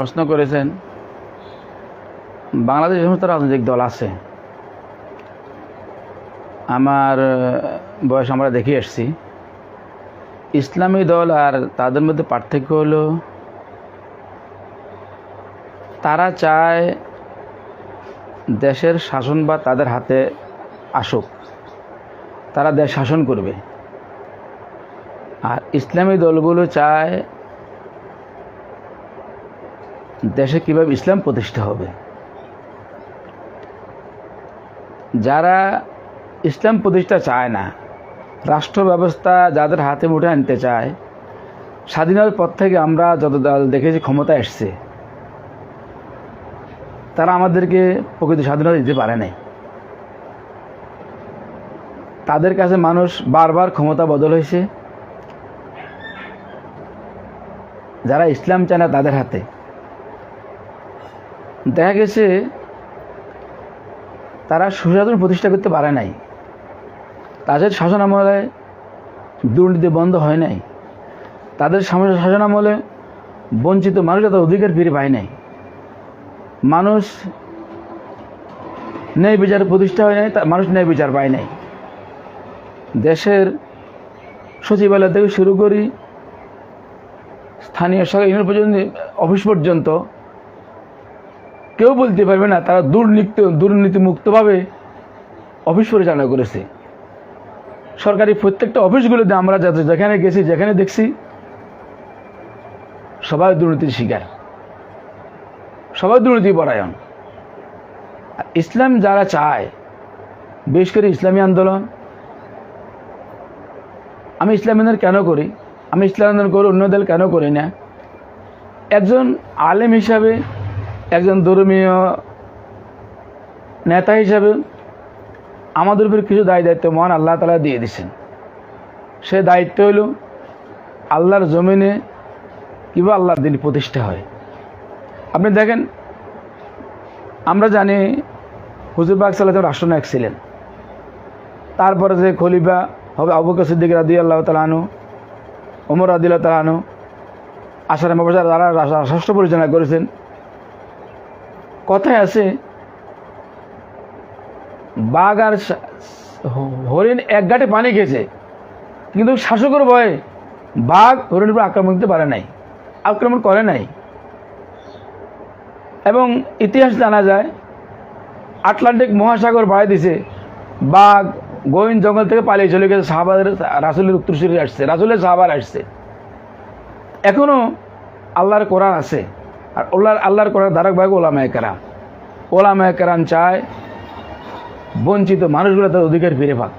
প্রশ্ন করেছেন, বাংলাদেশ সমস্ত রাজনৈতিক দল আছে। আমার বয়স আমরা দেখে এসছি। ইসলামী দল আর তাদের মধ্যে পার্থক্য হলো, তারা চায় দেশের শাসন বা তাদের হাতে আসুক। তারা দেশ শাসন করবে। আর ইসলামী দলগুলো চায় দেশে কীভাবে ইসলাম প্রতিষ্ঠা হবে? যারা ইসলাম প্রতিষ্ঠা চায় না, রাষ্ট্র ব্যবস্থা যাদের হাতে মুঠে আনতে চায়, স্বাধীনতার পর থেকে আমরা যত দল দেখেছি ক্ষমতা এসছে, তারা আমাদেরকে প্রকৃত স্বাধীনতা দিতে পারে নাই। তাদের কাছে মানুষ বারবার ক্ষমতা বদল হয়েছে। যারা ইসলাম চায় না তাদের হাতে। দেখা গেছে তারা সুশাসন প্রতিষ্ঠা করতে পারে নাই। তাদের শাসন আমলে দুর্নীতি বন্ধ হয় নাই। তাদের শাসন আমলে বঞ্চিত মানুষ তাদের অধিকার ফিরে পায় নাই। মানুষ ন্যায় বিচার প্রতিষ্ঠা হয় নাই মানুষ ন্যায় বিচার পায় নাই। দেশের সচিবালয় থেকে শুরু করি স্থানীয় সরকার ইউনিয়ন পর্যন্ত, অফিস পর্যন্ত কেউ বলতে পারবে না, তারা দুর্নীতি, দুর্নীতিমুক্তভাবে অফিস পরিচালনা করেছে। সরকারি প্রত্যেকটা অফিসগুলোতে আমরা যাতে যেখানে গেছি, যেখানে দেখছি, সবাই দুর্নীতির শিকার। সবাই দুর্নীতি পরায়ণ। ইসলাম যারা চায়, বিশেষ করে ইসলামী আন্দোলন, আমি ইসলামী আন্দোলন কেন করি? আমি ইসলাম আন্দোলন করি অন্য দল কেন করি না? একজন আলেম হিসাবে একজন ধর্মীয় নেতা হিসাবে আমাদের উপর কিছু দায় দায়িত্ব মহান আল্লাহ তালা দিয়ে দিছেন সে দায়িত্ব হলো আল্লাহর জমিনে কীভাবে আল্লাহর দিন প্রতিষ্ঠা হয়। আপনি দেখেন, আমরা জানি হুজুর বাগ সাল্লাহ রাষ্ট্রনায়ক ছিলেন। তারপরে যে খলিফা হবে আবু বকর সিদ্দিক রাদি আল্লাহ তালানু ওমর রাদিল্লাহ তালানু আসার যারা রাষ্ট্র পরিচালনা করেছেন কথায় আছে, বাঘ আর হরিণ এক গাঁটে পানি খেয়েছে, কিন্তু শাসকের ভয়ে বাঘ হরিণের উপর আক্রমণ করতে পারে নাই, আক্রমণ করে নাই। এবং ইতিহাস জানা যায়, আটলান্টিক মহাসাগর বাড়াই দিছে, বাঘ গোবিন্দ জঙ্গল থেকে পালিয়ে চলে গেছে, সাহাবাদের রাসুলের উত্তরসূরি আসছে, রাসুলের সাহাবার আসছে। এখনও আল্লাহর কোরআন আছে। আর আল্লাহর আল্লাহর কোরআন ধারক ভাগ ওলামায় কেরাম। ওলামায় কেরাম চায় বঞ্চিত মানুষগুলো তাদের অধিকার ফিরে পাক।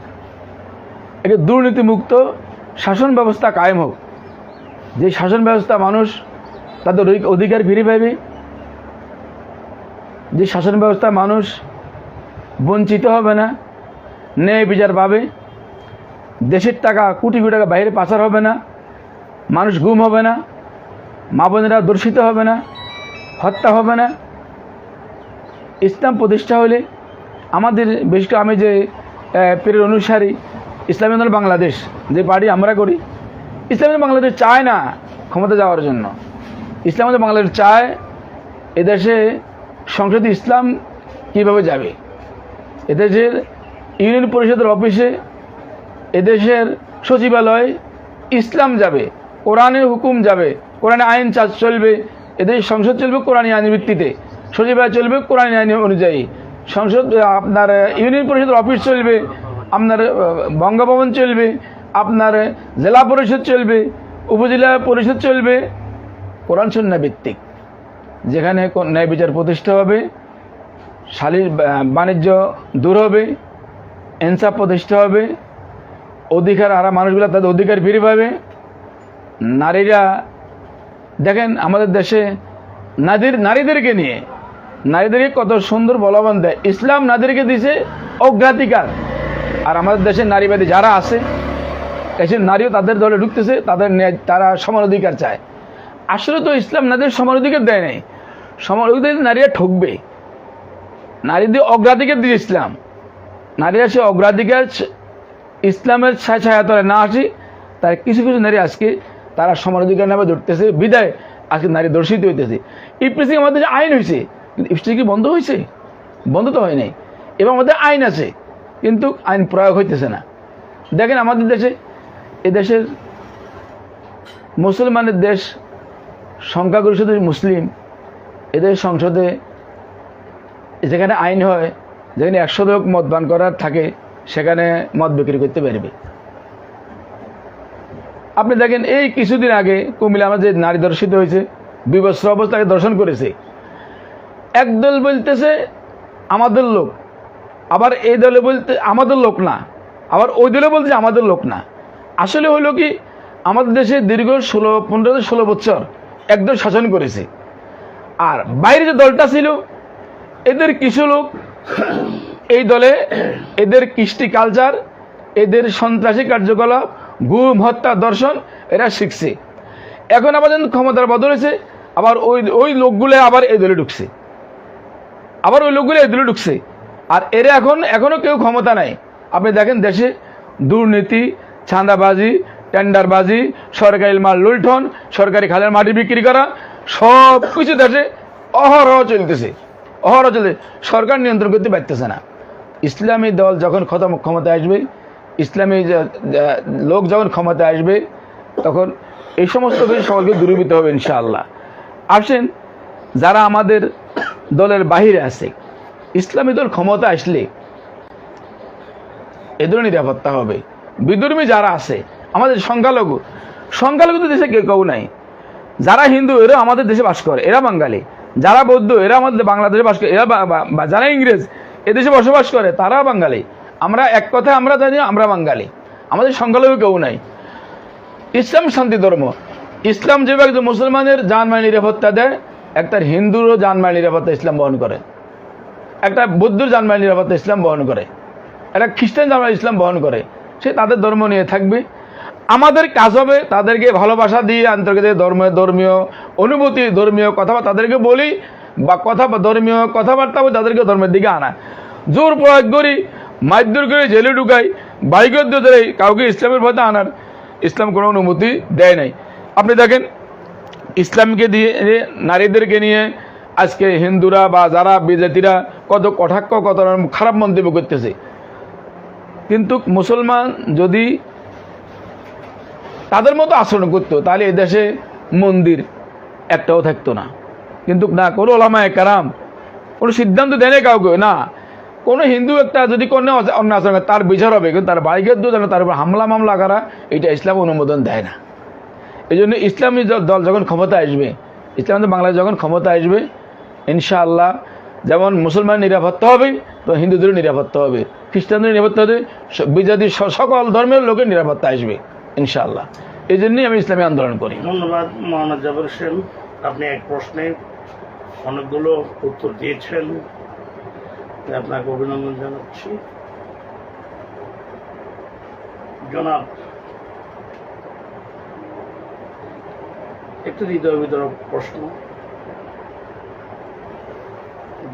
একে দুর্নীতিমুক্ত শাসন ব্যবস্থা কায়েম হোক। যে শাসন ব্যবস্থা মানুষ তাদের অধিকার ফিরে পাবে, যে শাসন ব্যবস্থা মানুষ বঞ্চিত হবে না, ন্যায় বিচার পাবে, দেশের টাকা কোটি কোটি টাকা বাইরে পাচার হবে না, মানুষ গুম হবে না, মা বোনেরা দর্শিত হবে না হত্যা হবে না। ইসলাম প্রতিষ্ঠা হলে আমাদের বেশ আমি যে পীরের অনুসারী, ইসলামী আন্দোলন বাংলাদেশ, যে পার্টি আমরা করি, ইসলামী বাংলাদেশ চায় না ক্ষমতা যাওয়ার জন্য। ইসলাম বাংলাদেশ চায় এদেশে সংসদে ইসলাম কীভাবে যাবে? এদেশের ইউনিয়ন পরিষদের অফিসে এদেশের সচিবালয় ইসলাম যাবে, কোরআনের হুকুম যাবে কোরআনে আইন চাষ চলবে এদের সংসদ চলবে কোরআনী আইনের ভিত্তিতে। সচিবালয় চলবে কোরআনী আইন অনুযায়ী। সংসদ আপনার ইউনিয়ন পরিষদের অফিস চলবে, আপনার বঙ্গভবন চলবে, আপনার, জেলা পরিষদ চলবে, উপজেলা পরিষদ চলবে, কোরআন সন্না ভিত্তিক। যেখানে ন্যায় বিচার প্রতিষ্ঠা হবে শালীর বাণিজ্য দূর হবে এনসাফ প্রতিষ্ঠা হবে, অধিকার হারা মানুষগুলো তাদের অধিকার ফিরে পাবে, নারীরা দেখেন আমাদের দেশে নারীর নারীদেরকে নিয়ে, নারীদেরকে কত সুন্দর বলবান দেয়। ইসলাম নারীদেরকে দিছে অগ্রাধিকার। আর আমাদের দেশে নারীবাদী যারা আছে এসে নারীও তাদের দলে ঢুকতেছে, তাদের তারা সমান অধিকার চায়। আসলে তো ইসলাম নারীদের সমান অধিকার দেয় নাই। সমান অধিকার নারীরা ঠকবে। নারীদের অগ্রাধিকার দিয়ে ইসলাম। নারীরা সে অগ্রাধিকার ইসলামের ছায়া ছায়াতলে না আসি, তার কিছু কিছু নারী আজকে তারা সমান অধিকার নামে ধরতেছে, বিদায় আজকে নারী দর্শিত হইতেছে। ইফটিজিং আমাদের যে আইন হয়েছে কিন্তু ইফটিজিং কি বন্ধ হয়েছে বন্ধ তো হয় নাই। এবং আমাদের আইন আছে, কিন্তু আইন প্রয়োগ হইতেছে না। দেখেন আমাদের দেশে, এ দেশের মুসলমানের দেশ সংখ্যাগরিষ্ঠ মুসলিম। এদের সংসদে যেখানে আইন হয়, যেখানে একশো লোক মদ পান করার থাকে, সেখানে মদ বিক্রি করতে পারবে। আপনি দেখেন, এই কিছুদিন আগে কুমিল্লা আমার যে নারী দর্শিত হয়েছে বিবস্ত্র অবস্থাকে দর্শন করেছে। একদল বলতেছে, আমাদের লোক। আবার এই দলে বলতে, আমাদের লোক না। আবার ওই দলে বলতে আমাদের লোক না। আসলে হলো কি, আমাদের দেশে দীর্ঘ ষোলো, পনেরো ষোলো বছর একদল শাসন করেছে। আর বাইরে যে দলটা ছিল, এদের কিছু লোক, এই দলে এদের কৃষ্টি কালচার এদের সন্ত্রাসী কার্যকলাপ গুম, হত্যা, দর্শন, এরা শিখছে। এখন যখন ক্ষমতার বদল হয়েছে, আবার ওই ওই লোকগুলো আবার এই দলে ঢুকছে। আবার ওই লোকগুলো এই দলে ঢুকছে। আর এরা এখন এখনও কেউ ক্ষমতা নাই। আপনি দেখেন দেশে দুর্নীতি ছাঁদাবাজি টেন্ডারবাজি, সরকারি মাল লুলঠন সরকারি খালের মাটি বিক্রি করা, সব কিছু দেশে অহরহ চলতেছে। অহরহ চলছে সরকার নিয়ন্ত্রণ করতে পারতেছে না। ইসলামী দল যখন ক্ষত ক্ষমতায় আসবে ইসলামী লোক যখন ক্ষমতায় আসবে, তখন এই সমস্ত কিছু সকলকে দূরীভূত হবে ইনশাআল্লাহ। আসেন, যারা আমাদের দলের বাহিরে আছে, ইসলামী দল ক্ষমতা আসলে এদের নিরাপত্তা হবে। বিধর্মী যারা আছে, আমাদের সংখ্যালঘু সংখ্যালঘু তো দেশে কেউ কেউ নাই। যারা হিন্দু, এরা আমাদের দেশে বাস করে, এরা বাঙালি। যারা বৌদ্ধ, এরা আমাদের বাংলাদেশে বাস করে, এরা যারা ইংরেজ এদেশে বসবাস করে তারা বাঙালি। আমরা এক কথায় আমরা জানি আমরা বাঙালি। আমাদের সংখ্যালঘু কেউ নাই। ইসলাম শান্তি ধর্ম। ইসলাম যেভাবে একজন মুসলমানের জানমাল নিরাপত্তা দেয়, একটা হিন্দুরও জানমাল নিরাপত্তা ইসলাম বহন করে। একটা বৌদ্ধর জানমাল নিরাপত্তা ইসলাম বহন করে। একটা খ্রিস্টান জানমাল ইসলাম বহন করে। সে তাদের ধর্ম নিয়ে থাকবে। আমাদের কাজ হবে তাদেরকে ভালোবাসা দিয়ে আন্তর্জাতিক ধর্ম, ধর্মীয় অনুভূতি, ধর্মীয় কথা তাদেরকে বলি, বা কথা ধর্মীয় কথাবার্তা তাদেরকে ধর্মের দিকে আনা। জোর প্রয়োগ করি মারধর করে জেলে ঢুকাই বাইকের ধরে কাউকে ইসলামের পথে আনার ইসলাম কোনো অনুমতি দেয় নাই। আপনি দেখেন, ইসলামকে দিয়ে নারীদেরকে নিয়ে আজকে হিন্দুরা বা যারা বিজেপিরা কত কটাক্ষ, কত খারাপ মন্তব্য করতেছে। কিন্তু মুসলমান যদি তাদের মতো আচরণ করতো, তাহলে এই দেশে মন্দির একটাও থাকতো না। কিন্তু না, কোনো ওলামায় কারাম কোনো সিদ্ধান্ত দেয় কাউকে, না কোনো হিন্দু একটা যদি কোনো অন্য আচরণ তার বিচার হবে, কিন্তু তার বাইকের দু তার উপর হামলা মামলা করা, এটা ইসলাম অনুমোদন দেয় না। এই জন্য ইসলামী দল যখন ক্ষমতা আসবে, ইসলাম বাংলাদেশ যখন ক্ষমতা আসবে, ইনশাআল্লাহ যেমন মুসলমান নিরাপত্তা হবে, তো হিন্দুদেরও নিরাপত্তা হবে। খ্রিস্টানদের নিরাপত্তা হবে বিজাতি সকল ধর্মের লোকের নিরাপত্তা আসবে, ইনশাআল্লাহ। এই জন্যই আমি ইসলামী আন্দোলন করি। ধন্যবাদ মহানা জাবর হোসেন। আপনি এক প্রশ্নে অনেকগুলো উত্তর দিয়েছেন। আপনাকে অভিনন্দন জানাচ্ছি। জনাব, একটু হৃদয় বিতরক প্রশ্ন।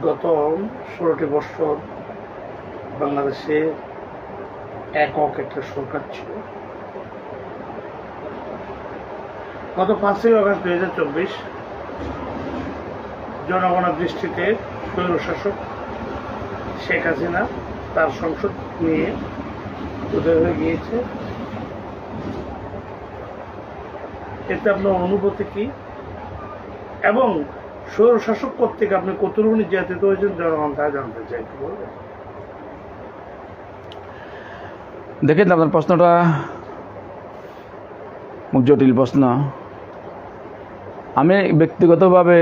গত ষোলোটি বছর বাংলাদেশে একক একটা সরকার ছিল। গত পাঁচই আগস্ট দুই হাজার চব্বিশ জনগণের দৃষ্টিতে স্বৈরশাসক শেখ হাসিনা তার সংসদ নিয়ে উদয় হয়ে গিয়েছে। এতে আপনার অনুভূতি কি? এবং স্বৈরশাসক কর্তৃক আপনি কতটুকু নির্যাতিত হয়েছেন জনগণ তা জানতে চাই বলবেন? দেখেন আপনার প্রশ্নটা জটিল প্রশ্ন। আমি ব্যক্তিগতভাবে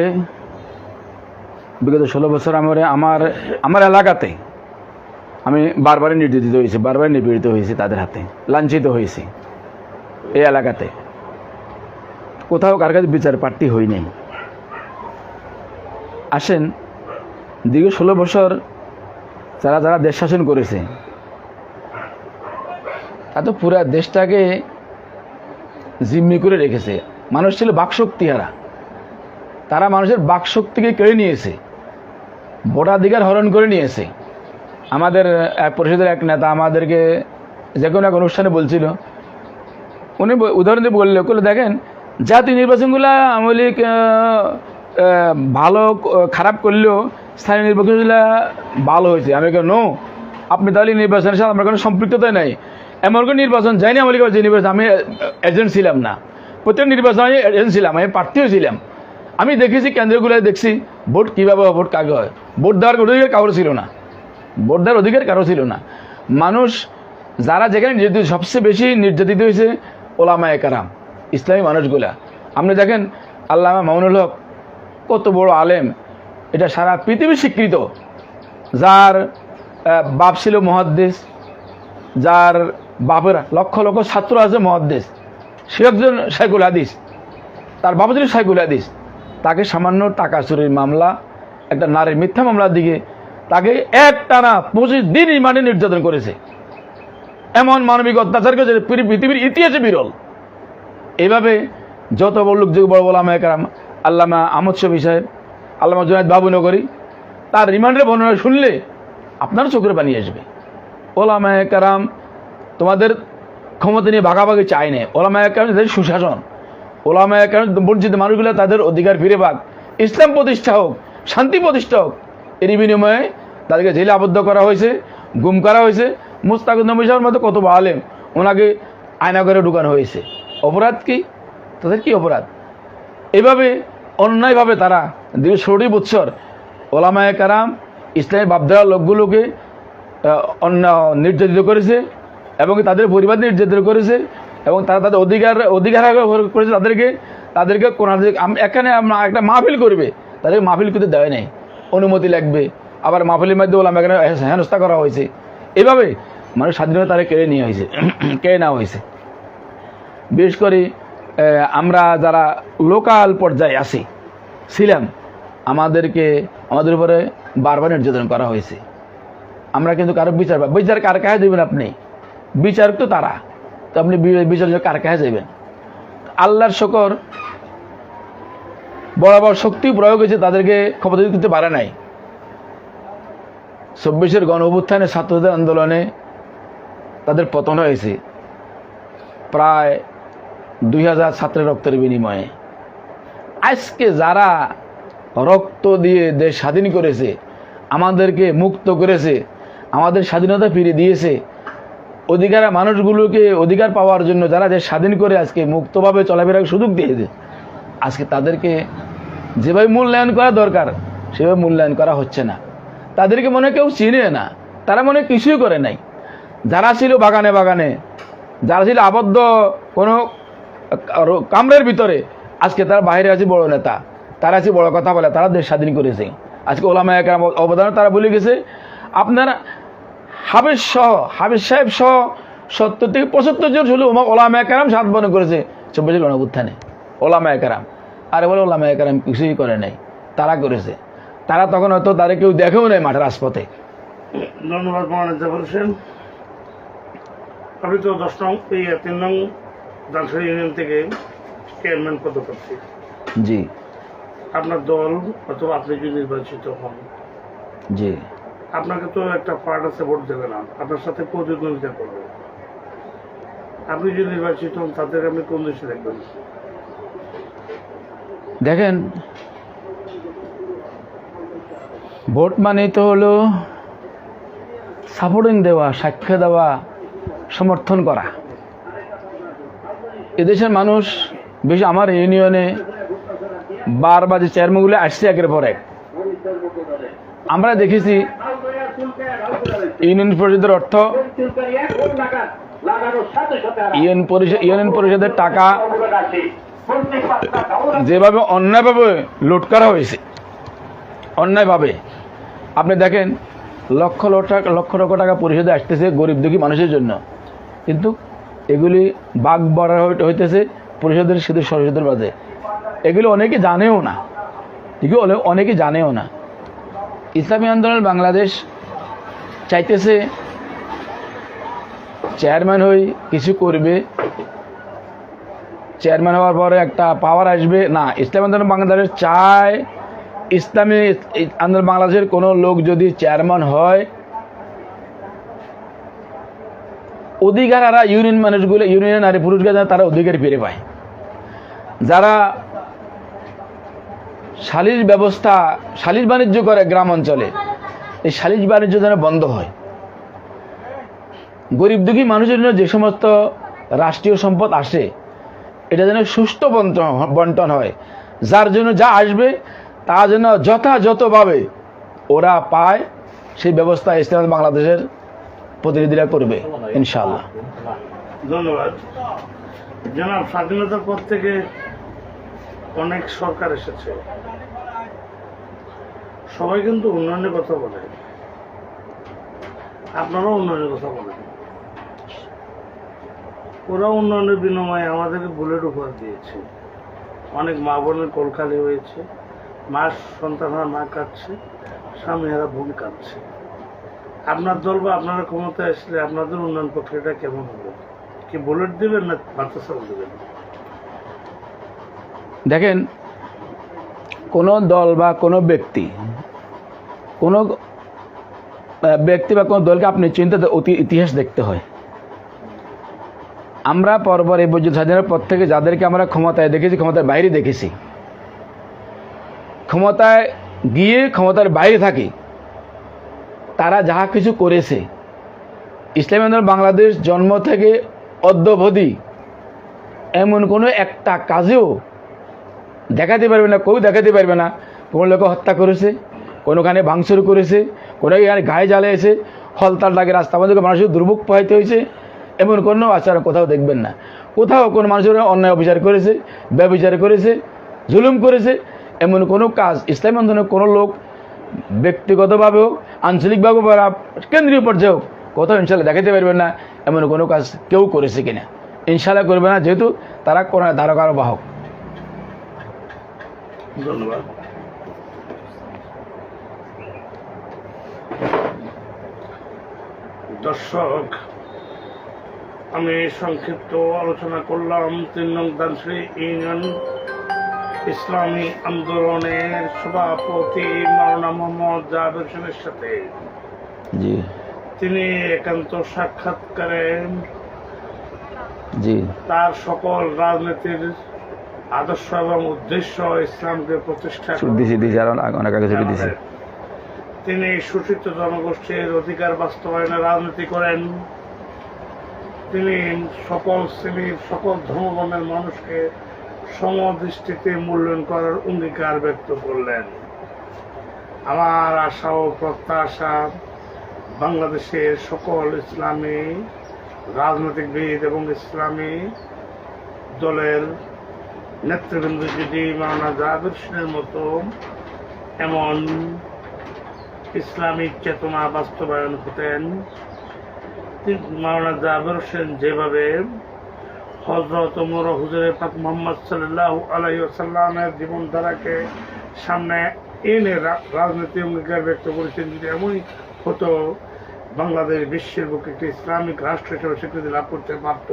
বিগত ষোলো বছর আমার আমার আমার এলাকাতে আমি বারবারই নির্যাতিত হয়েছি বারবার নিপীড়িত হয়েছি তাদের হাতে, লাঞ্ছিত হয়েছি এই এলাকাতে। কোথাও কার কাছে বিচার প্রার্থী হই নাই। আসেন, দীর্ঘ ষোলো বছর যারা যারা দেশ শাসন করেছে তা তো পুরা দেশটাকে জিম্মি করে রেখেছে। মানুষ ছিল বাকশক্তি হারা তারা মানুষের বাকশক্তিকে কেড়ে নিয়েছে। ভোটাধিকার হরণ করে নিয়েছে। আমাদের এক পরিষদের এক নেতা আমাদেরকে যে কোনো এক অনুষ্ঠানে বলছিল। উনি উদাহরণ দিয়ে বললে বলে দেখেন, জাতীয় নির্বাচনগুলো আওয়ামী লীগ ভালো, খারাপ করলেও স্থানীয় নির্বাচনগুলো ভালো হয়েছে। আমি কেন আপনি তাহলে নির্বাচনের সাথে আমার কোনো সম্পৃক্ততাই নাই। এমন কোনো নির্বাচন যায়নি আওয়ামী লীগের যে নির্বাচন, আমি এজেন্ট ছিলাম না। প্রত্যেক নির্বাচনে আমি এজেন্ট ছিলাম, আমি প্রার্থীও ছিলাম। আমি দেখেছি কেন্দ্রগুলো দেখছি, ভোট কীভাবে ভোট কাকে হয়? ভোট দেওয়ার অধিকার কারও ছিল না। ভোট দেওয়ার অধিকার কারও ছিল না। মানুষ, যারা যেখানে নির্যাতিত, সবচেয়ে বেশি নির্যাতিত হয়েছে ওলামায় কারাম ইসলামী মানুষগুলা। আপনি দেখেন, আল্লামা মামুনুল হক, কত বড় আলেম, এটা সারা পৃথিবী স্বীকৃত। যার বাপ ছিল মহাদ্দেশ যার বাপের লক্ষ লক্ষ ছাত্র আছে মহাদ্দেশ সে একজন সাইকুল হাদিস, তার বাবা ছিল সাইকুল হাদিস। তাকে সামান্য টাকা চুরির মামলা, একটা নারীর মিথ্যা মামলার দিকে তাকে এক টানা পঁচিশ দিন রিমান্ডে নির্যাতন করেছে। এমন মানবিক অত্যাচার করেছে পৃথিবীর ইতিহাসে বিরল। এইভাবে যত বড় লোক যুগ বড় বড় আমায়াম আল্লামা আমদ শফি সাহেব, আল্লামা জুনায়দ বাবু নগরী, তার রিমান্ডের বর্ণনা শুনলে আপনার চোখের পানি আসবে। ওলামায় কারাম তোমাদের ক্ষমতা নিয়ে ভাগাভাগি চাই না ওলামায় কারাম সুশাসন। ওলামায় কারাম বঞ্চিত মানুষগুলো তাদের অধিকার ফিরে পাক। ইসলাম প্রতিষ্ঠা হোক, শান্তি প্রতিষ্ঠা হোক এর বিনিময়ে তাদেরকে জেলে আবদ্ধ করা হয়েছে, গুম করা হয়েছে। মুস্তাকুদ নবী মতো কত আলেম, ওনাকে আয়না করে ঢুকানো হয়েছে। অপরাধ কি? তাদের কি অপরাধ? এভাবে, অন্যায়ভাবে তারা দীর্ঘ ষোলোটি বৎসর ওলামায় কারাম ইসলামী বাবদার লোকগুলোকে অন্য নির্যাতিত করেছে এবং তাদের পরিবার নির্যাতিত করেছে। এবং তারা তাদের অধিকার অধিকার করেছে তাদেরকে তাদেরকে কোন এখানে একটা মাহফিল করবে, তাদেরকে মাহফিল করতে দেয় নাই, অনুমতি লাগবে, আবার মাহফিলের মধ্যে ওলাম এখানে হেনস্থা করা হয়েছে, এভাবে মানুষ স্বাধীনতা তারা কেড়ে নিয়ে হয়েছে, কেড়ে নেওয়া হয়েছে। বিশেষ করে আমরা যারা লোকাল পর্যায়ে আছি, ছিলাম, আমাদেরকে, আমাদের উপরে বারবার নির্যাতন করা হয়েছে। আমরা কিন্তু কারও বিচার বিচার কার কাছে দেবেন আপনি? বিচারক তো তারা। তো আপনি বি- বিচার জন্য কার কাছে দেবেন আল্লাহর শকর বরাবর শক্তি প্রয়োগ হয়েছে, তাদেরকে ক্ষমতা দিতে পারে নাই। চব্বিশের গণ অভ্যুত্থানে ছাত্রদের আন্দোলনে তাদের পতন হয়েছে। প্রায় দুই হাজার ছাত্রের রক্তের বিনিময়ে। আজকে যারা রক্ত দিয়ে দেশ স্বাধীন করেছে, আমাদেরকে মুক্ত করেছে, আমাদের স্বাধীনতা ফিরে দিয়েছে অধিকার মানুষগুলোকে অধিকার পাওয়ার জন্য যারা দেশ স্বাধীন করে আজকে মুক্তভাবে চলাফেরার সুযোগ দিয়েছে, আজকে তাদেরকে যেভাবে মূল্যায়ন করা দরকার, সেভাবে মূল্যায়ন করা হচ্ছে না। তাদেরকে মনে কেউ চিনে না, তারা মনে কিছুই করে নাই। যারা ছিল বাগানে বাগানে, যারা ছিল আবদ্ধ কোনো কামরের ভিতরে, আজকে তারা বাইরে আছে বড় নেতা, তারা আছে বড় কথা বলে, তারা দেশ স্বাধীন করেছে। আজকে ওলামা একরাম অবদান তারা বলে গেছে, আপনারা হাবেজ সহ হাবেজ সাহেব সহ সত্তর থেকে পঁচাত্তর জন হলো ওলামা একরাম সাত বর্ণ করেছে। চব্বিশ গণবুত্থানে ওলামা একরাম আরে বলে ওলামা একরাম কিছুই করে নাই। তারা করেছে। তারা তখন হয়তো তারা কেউ দেখেও নেই মাঠের রাজপথে। ধন্যবাদ জাফর হোসেন। আপনি তো দশ নং এই তিন নং দানসারি ইউনিয়ন থেকে চেয়ারম্যান পদপ্রার্থী জি। আপনার দল অথবা আপনি যদি নির্বাচিত হন। জি। আপনাকে তো একটা পার্ট আছে ভোট দেবে না। আপনার সাথে প্রতিদ্বন্দ্বিতা করবে। আপনি যদি নির্বাচিত হন, তাদের আপনি কোন দেশে দেখবেন? দেখেন, ভোট মানেই তো হলো সাপোর্টিং দেওয়া, সাক্ষ্য দেওয়া, সমর্থন করা। এদেশের মানুষ, বেশি আমার ইউনিয়নে বারবার যে চেয়ারম্যানগুলো আসছে একের পর এক। আমরা দেখেছি ইউনিয়ন পরিষদের অর্থ ইউনিয়ন পরিষদ ইউনিয়ন পরিষদের টাকা যেভাবে অন্যায়ভাবে লুট করা হয়েছে, অন্যায়ভাবে। আপনি দেখেন, লক্ষ লক্ষ লক্ষ লক্ষ টাকা পরিশোধে আসতেছে গরিব দুঃখী মানুষের জন্য। কিন্তু এগুলি বাঘ বড় হইতেছে পরিষদের শুধু সরস্বতীর মাঝে এগুলো অনেকে জানেও না। এগুলো অনে- অনেকে জানেও না। ইসলামী আন্দোলন বাংলাদেশ চাইতেছে চেয়ারম্যান হই কিছু করবে। চেয়ারম্যান হওয়ার পরে একটা পাওয়ার আসবে। না, ইসলামী আন্দোলন বাংলাদেশ চায়। ইসলামী আন্দোলন বাংলাদেশের কোনো লোক যদি চেয়ারম্যান হয়, অধিকার আর ইউনিয়ন মানুষগুলো ইউনিয়ন নারী পুরুষগুলো যেন তারা অধিকার ফিরে পায়। যারা শালির ব্যবস্থা, শালির বাণিজ্য করে গ্রাম অঞ্চলে এই শালির বাণিজ্য যেন বন্ধ হয়। গরিব দুঃখী মানুষের জন্য যে সমস্ত রাষ্ট্রীয় সম্পদ আসে, এটা যেন সুষ্ঠু বন্টন বন্টন হয়। যার জন্য যা আসবে, তা যেন যথাযথভাবে ওরা পায়, সেই ব্যবস্থা ইসলাম বাংলাদেশের প্রতিনিধিরা করবে ইনশাল্লাহ ধন্যবাদ। জনাব, স্বাধীনতার পর থেকে অনেক সরকার এসেছে। সবাই কিন্তু উন্নয়নের কথা বলে। আপনারাও উন্নয়নের কথা বলেন। ওরা উন্নয়নের বিনিময়ে আমাদেরকে বুলেট উপহার দিয়েছে। অনেক মা বোনের কোলখালি হয়েছে মা সন্তানরা মা কাটছে স্বামীরা বোন কাটছে আপনার দল বা আপনারা ক্ষমতায় আসলে আপনাদের উন্নয়ন প্রক্রিয়াটা কেমন হবে? কি বুলেট দেবেন না বাতাসাল দেবেন? দেখেন, কোনো দল বা কোনো ব্যক্তি কোনো ব্যক্তি বা কোনো দলকে আপনি চিন্তা অতি ইতিহাস দেখতে হয়। আমরা পরপর এই পর্যন্ত স্বাধীনের পর থেকে যাদেরকে আমরা ক্ষমতায় দেখেছি, ক্ষমতার বাইরে দেখেছি। ক্ষমতায় গিয়ে ক্ষমতার বাইরে থাকি, তারা যাহা কিছু করেছে। ইসলামী আন্দোলন বাংলাদেশ জন্ম থেকে অদ্যবধি এমন কোনো একটা কাজেও দেখাতে পারবে না, কেউ দেখাতে পারবে না। কোনো লোকে হত্যা করেছে। কোনোখানে ভাঙচুর করেছে কোনো এখানে গায়ে জ্বালিয়েছে হলতাল লাগে রাস্তা মধ্যে মানুষের দুর্ভোগ পাইতে হয়েছে, এমন কোনো আচরণ কোথাও দেখবেন না। কোথাও কোনো মানুষের অন্যায় অবিচার করেছে, ব্যবচার করেছে, জুলুম করেছে, এমন কোনো কাজ ইসলাম আন্দোলনের কোনো লোক ব্যক্তিগতভাবে হোক, আঞ্চলিকভাবে বা কেন্দ্রীয় পর্যায়ে হোক, কোথাও ইনশাল্লাহ দেখাতে পারবেন না, এমন কোনো কাজ কেউ করেছে কিনা। ইনশাল্লাহ করবে না, যেহেতু তারা কোনো ধারকার বাহক ধন্যবাদ। দর্শক আমি সংক্ষিপ্ত আলোচনা করলাম তিন নং দানশ্রী ইউনিয়ন ইসলামী আন্দোলনের সভাপতি মাওলানা মোহাম্মদ জাহাবের হোসেনের সাথে। তিনি একান্ত সাক্ষাৎকারে জি। তার সকল রাজনীতির আদর্শ এবং উদ্দেশ্য ইসলামকে প্রতিষ্ঠা দিছি দিছি অনেক আগে দিছি। তিনি সুশিক্ষিত জনগোষ্ঠীর অধিকার বাস্তবায়নে রাজনীতি করেন। তিনি সকল শ্রেণির, সকল ধর্মবর্ণের মানুষকে সমদৃষ্টিতে মূল্যায়ন করার অঙ্গীকার ব্যক্ত করলেন। আমার আশা ও প্রত্যাশা, বাংলাদেশের সকল ইসলামী রাজনৈতিকবিদ এবং ইসলামী দলের নেতৃবৃন্দ যদি মাওলানা হোসেনের মতো এমন ইসলামিক চেতনা বাস্তবায়ন হতেন। মাওলানা জাহাবুর হোসেন যেভাবে হজরত উমর হুজুরের পাক মোহাম্মদ সাল্লাহ আলাইসাল্লামের জীবনধারাকে সামনে এনে রাজনীতি অঙ্গীকার ব্যক্ত করেছেন, যদি এমনই হতো, বাংলাদেশ বিশ্বের বুকে একটি ইসলামিক রাষ্ট্র হিসেবে স্বীকৃতি লাভ করতে পারত।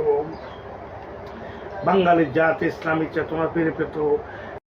বাঙালি জাতি ইসলামিক চেতনা ফিরে পেত।